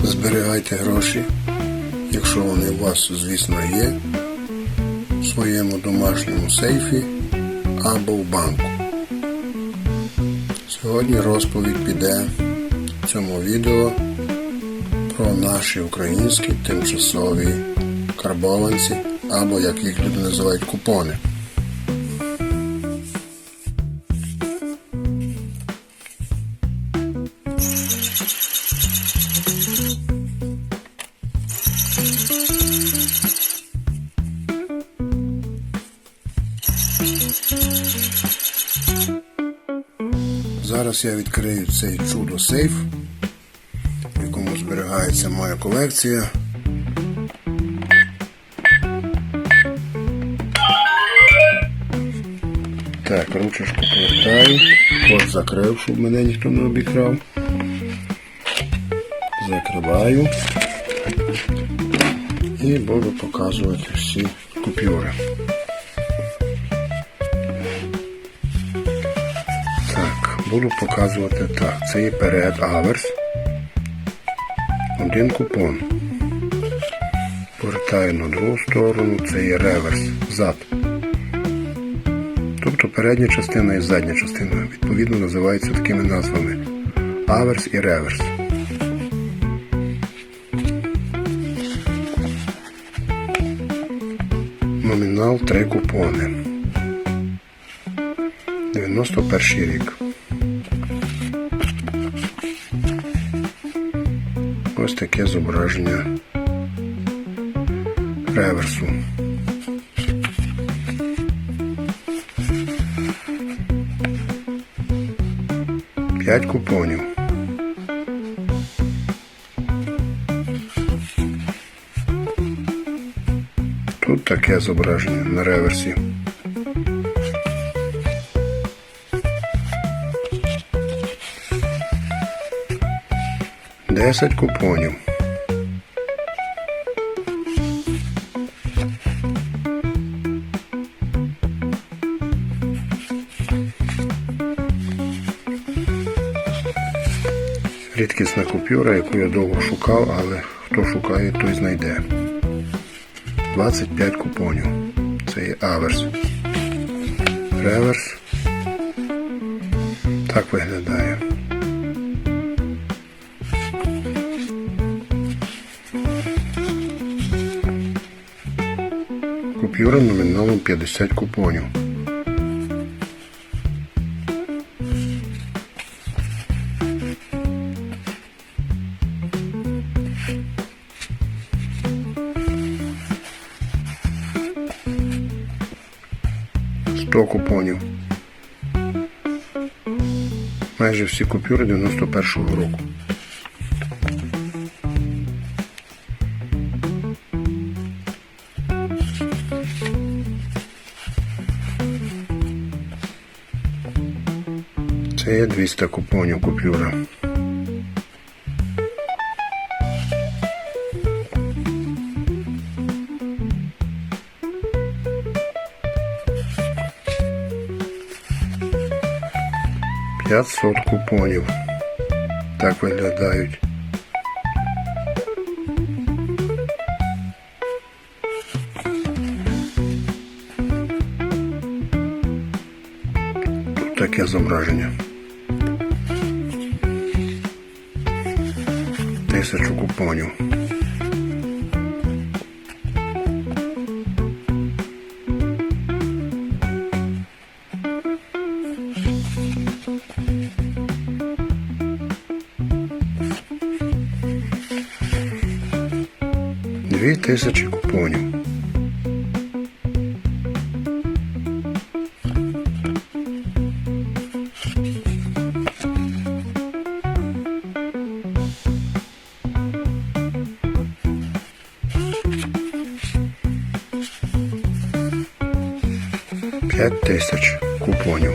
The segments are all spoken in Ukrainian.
Зберігайте гроші, якщо вони у вас, звісно, є, в своєму домашньому сейфі або в банку. Сьогодні розповідь піде в цьому відео про наші українські тимчасові карбованці, або як їх люди називають купони. Зараз я відкрию цей чудо сейф, в якому зберігається моя колекція. Так, ручечку повертаю, код закрив, щоб мене ніхто не обікрав. Закриваю і буду показувати всі купюри. Буду показувати так. Це є перед аверс. Один купон. Повертаю на другу сторону, це є реверс, зад. Тобто передня частина і задня частина відповідно називаються такими назвами аверс і реверс. Номінал 3 купони. 91 рік. Ось таке зображення реверсу. П'ять купонів. Тут таке зображення на реверсі. Десять купонів. Рідкісна купюра, яку я довго шукав, але хто шукає, той знайде. 25 купонів. Це є аверс. Реверс. Так виглядає. Купюра номіналом 50 купонів. Сто купонів. Майже всі купюри 91-го року. Це є 200 купонів купюра. П'ятсот купонів. Так виглядають. Тут таке зображення. Тисячу купонів. Дві тисячі купонів. П'ять тисяч купонів.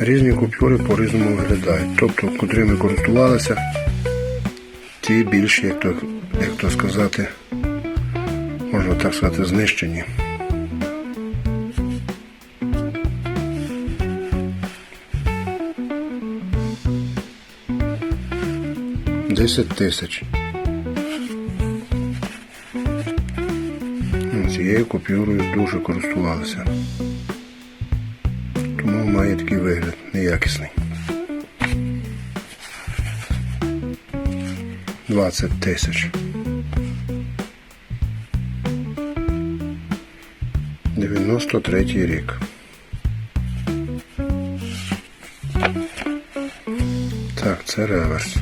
Різні купюри по-різному виглядають. Тобто, котрими користувалися, Ті більш, як то, як то сказати, можна так сказати, знищені. Десять тисяч. Цією купюрою дуже користувалися. Тому має такий вигляд неякісний. 20 тисяч. 93 рік. Так, це реверс.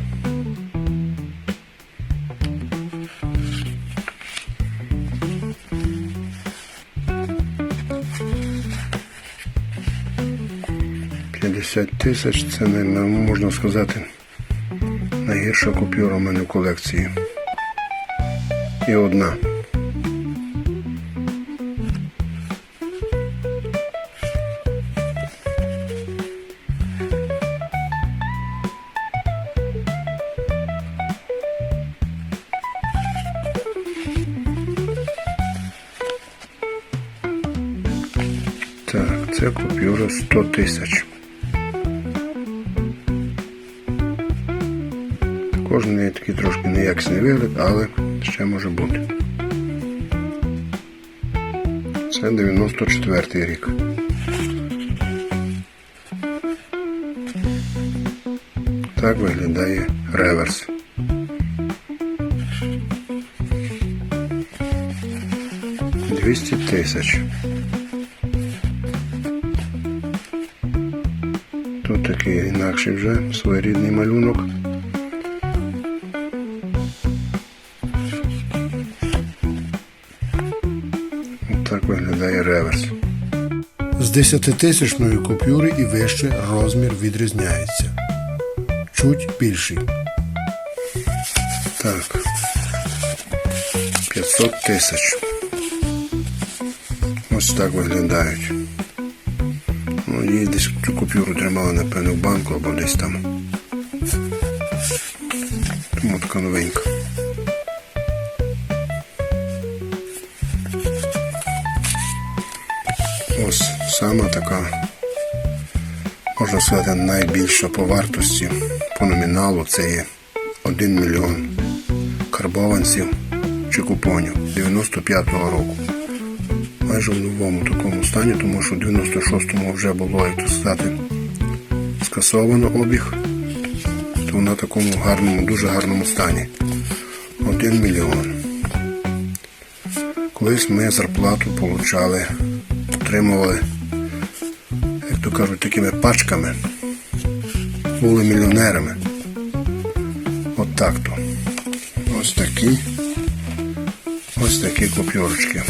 П'ятдесят тисяч це не можна сказати найгірша купюра в мене в колекції. І одна. Так, це купюра 100 тисяч. Кожен такий трошки неякісний вигляд, але ще може бути. Це 94 рік. Так виглядає реверс. Двісті тисяч. Тут такий інакший вже своєрідний малюнок. Так виглядає реверс. З 10-тисячної купюри і вище розмір відрізняється. Чуть більший. Так. 500 тисяч. Ось так виглядають. Ну, її десь цю купюру тримали, напевно, в банку або десь там. Тому така новенька. Сама така, можна сказати, найбільша по вартості, по номіналу це є 1 мільйон карбованців чи купонів 95-го року. Майже в новому такому стані, тому що в 96-му вже було, як то сказати, скасовано обіг, то в такому гарному, дуже гарному стані. 1 мільйон. Колись ми зарплату получали отримували, то кажуть, такими пачками. Були мільйонерами. От так то. Ось такі. Ось такі купюрочки.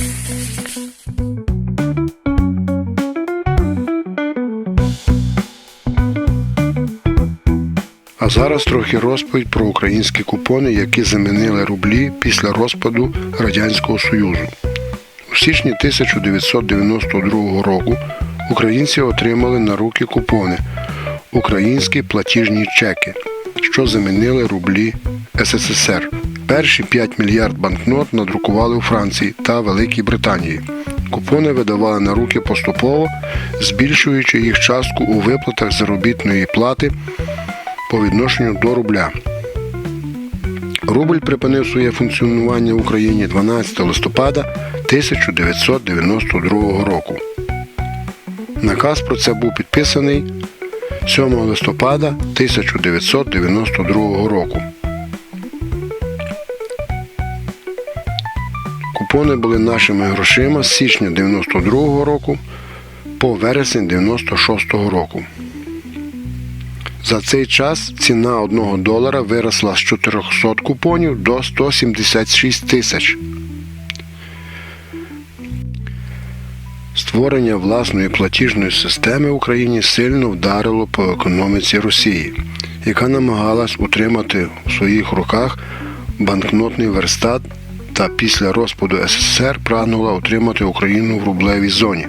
А зараз трохи розповідь про українські купони, які замінили рублі після розпаду Радянського Союзу. У січні 1992 року українці отримали на руки купони українські платіжні чеки, що замінили рублі СССР. Перші 5 мільярд банкнот надрукували у Франції та Великій Британії. Купони видавали на руки поступово, збільшуючи їх частку у виплатах заробітної плати по відношенню до рубля. Рубль припинив своє функціонування в Україні 12 листопада 1992 року. Наказ про це був підписаний 7 листопада 1992 року. Купони були нашими грошима з січня 92 року по вересень 96 року. За цей час ціна 1 долара виросла з 400 купонів до 176 тисяч. Створення власної платіжної системи в Україні сильно вдарило по економіці Росії, яка намагалась утримати у своїх руках банкнотний верстат та після розпаду СССР прагнула утримати Україну в рублевій зоні.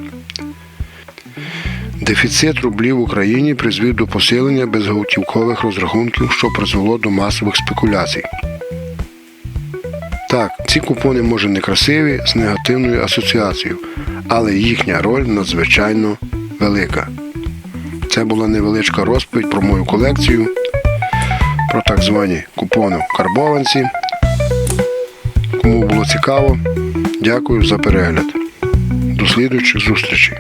Дефіцит рублів в Україні призвів до посилення безготівкових розрахунків, що призвело до масових спекуляцій. Так, ці купони може не красиві з негативною асоціацією, але їхня роль надзвичайно велика. Це була невеличка розповідь про мою колекцію, про так звані купони карбованці. Кому було цікаво, дякую за перегляд. До слідуючих зустрічей!